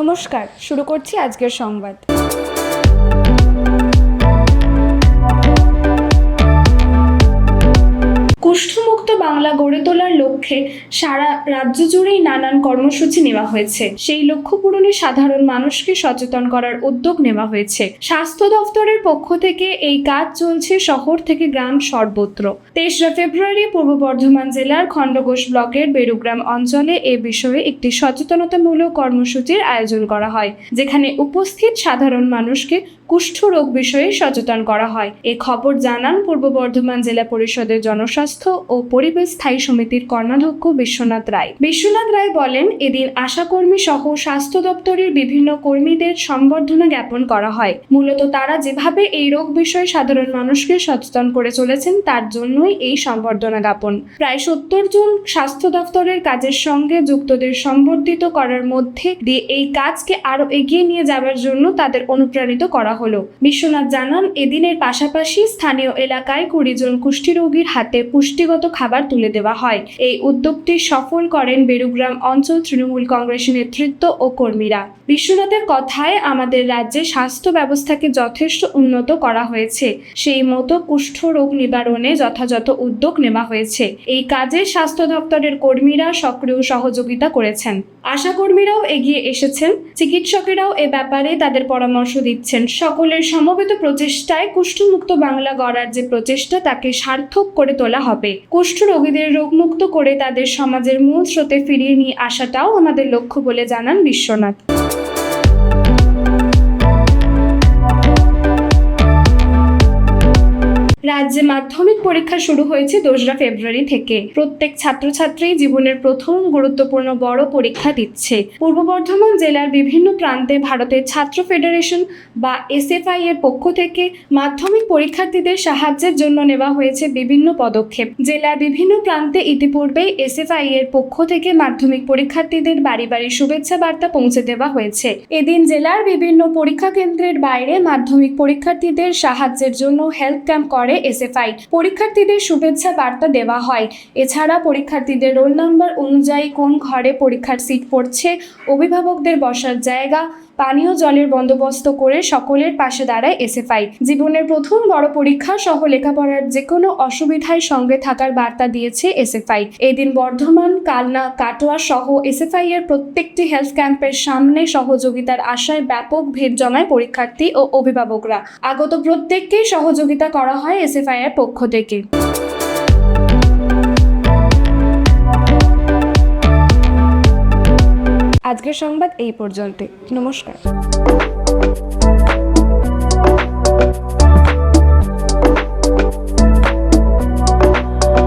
নমস্কার শুরু করছি আজকের সংবাদ। কুষ্ঠমুক্ত বাংলা গড়ে তোলার লক্ষ্যে সারা রাজ্য জুড়েই নানান কর্মসূচি নেওয়া হয়েছে। সেই লক্ষ্য পূরণে সাধারণ মানুষকে সচেতন করার উদ্যোগ নেওয়া হয়েছে। স্বাস্থ্য দফতরের পক্ষ থেকে এই কাজ চলছে শহর থেকে গ্রাম সর্বত্র। তেসরা ফেব্রুয়ারি পূর্ব বর্ধমান জেলার খণ্ডঘোষ ব্লকের বেরুগ্রাম অঞ্চলে এ বিষয়ে একটি সচেতনতামূলক কর্মসূচির আয়োজন করা হয়, যেখানে উপস্থিত সাধারণ মানুষকে কুষ্ঠ রোগ বিষয়ে সচেতন করা হয়। এ খবর জানান পূর্ব বর্ধমান জেলা পরিষদের জনস্বাস্থ্য ও পরিবেশ স্থায়ী সমিতির কর্মাধ্যক্ষ বিশ্বনাথ রায়। বিশ্বনাথ রায় বলেন, এদিন আশাকর্মী সহ স্বাস্থ্য দপ্তরের বিভিন্ন কর্মীদের সম্বর্ধনা জ্ঞাপন করা হয়। মূলত তারা যেভাবে এই রোগ বিষয়ে সাধারণ মানুষকে সচেতন করে চলেছেন, তার জন্যই এই সম্বর্ধনা জ্ঞাপন। প্রায় সত্তর জন স্বাস্থ্য দপ্তরের কাজের সঙ্গে যুক্তদের সম্বর্ধিত করার মধ্যে দিয়ে এই কাজকে আরও এগিয়ে নিয়ে যাওয়ার জন্য তাদের অনুপ্রাণিত করা হলো। বিশ্বনাথ জানান, এদিনের পাশাপাশি স্থানীয় এলাকায় কুড়ি জন কুষ্ঠীরোগীর হাতে পুষ্টিগত খাবার তুলে দেওয়া হয়। এই উদ্যোগটি সফল করেন বেরুগ্রাম অঞ্চল তৃণমূল কংগ্রেসের নেতৃত্ব ও কর্মীরা। বিশ্বনাথের কথায় আমাদের রাজ্যে স্বাস্থ্য ব্যবস্থাকে যথেষ্ট উন্নত করা হয়েছে। সেই মতো কুষ্ঠ রোগ নিবারণে যথাযথ উদ্যোগ নেওয়া হয়েছে। এই কাজে স্বাস্থ্য দপ্তরের কর্মীরা সক্রিয় সহযোগিতা করেছেন। আশাকর্মীরাও এগিয়ে এসেছেন। চিকিৎসকেরাও এ ব্যাপারে তাদের পরামর্শ দিচ্ছেন। সকলের সমবেত প্রচেষ্টায় কুষ্ঠমুক্ত বাংলা গড়ার যে প্রচেষ্টা, তাকে সার্থক করে তোলা হবে। কুষ্ঠ রোগীদের রোগমুক্ত করে তাদের সমাজের মূল স্রোতে ফিরিয়ে নিয়ে আসাটাও আমাদের লক্ষ্য বলে জানান বিশ্বনাথ। রাজ্যে মাধ্যমিক পরীক্ষা শুরু হয়েছে দোসরা ফেব্রুয়ারি থেকে। প্রত্যেক ছাত্রছাত্রী জীবনের প্রথম গুরুত্বপূর্ণ বড় পরীক্ষা দিচ্ছে। পূর্ব বর্ধমান জেলার বিভিন্ন প্রান্তে ভারতের ছাত্র ফেডারেশন বা এসএফআই এর পক্ষ থেকে মাধ্যমিক পরীক্ষার্থীদের সাহায্যের জন্য নেওয়া হয়েছে বিভিন্ন পদক্ষেপ। জেলার বিভিন্ন প্রান্তে ইতিপূর্বেই এসএফআই এর পক্ষ থেকে মাধ্যমিক পরীক্ষার্থীদের বাড়ি বাড়ি শুভেচ্ছা বার্তা পৌঁছে দেওয়া হয়েছে। এদিন জেলার বিভিন্ন পরীক্ষা কেন্দ্রের বাইরে মাধ্যমিক পরীক্ষার্থীদের সাহায্যের জন্য হেল্প ক্যাম্প করে এসএফআই। পরীক্ষার্থীদের শুভেচ্ছা বার্তা দেওয়া হয়। এছাড়া পরীক্ষার্থীদের রোল নাম্বার অনুযায়ী কোন ঘরে পরীক্ষার সিট পড়ছে, অভিভাবকদের বসার জায়গা, পানীয় জলের বন্দোবস্ত করে সকলের পাশে দাঁড়ায় এসএফআই। জীবনের প্রথম বড় পরীক্ষা সহ লেখাপড়ার যে কোনো অসুবিধায় সঙ্গে থাকার বার্তা দিয়েছে এসএফআই। এদিন বর্ধমান, কালনা, কাটোয়া সহ এসএফআই এর প্রত্যেকটি হেলথ ক্যাম্পের সামনে সহযোগিতার আশায় ব্যাপক ভিড় জমায় পরীক্ষার্থী ও অভিভাবকরা। আগত প্রত্যেককেই সহযোগিতা করা হয় এসএফআই এর পক্ষ থেকে। আজকের সংবাদ এই পর্যন্ত নমস্কার।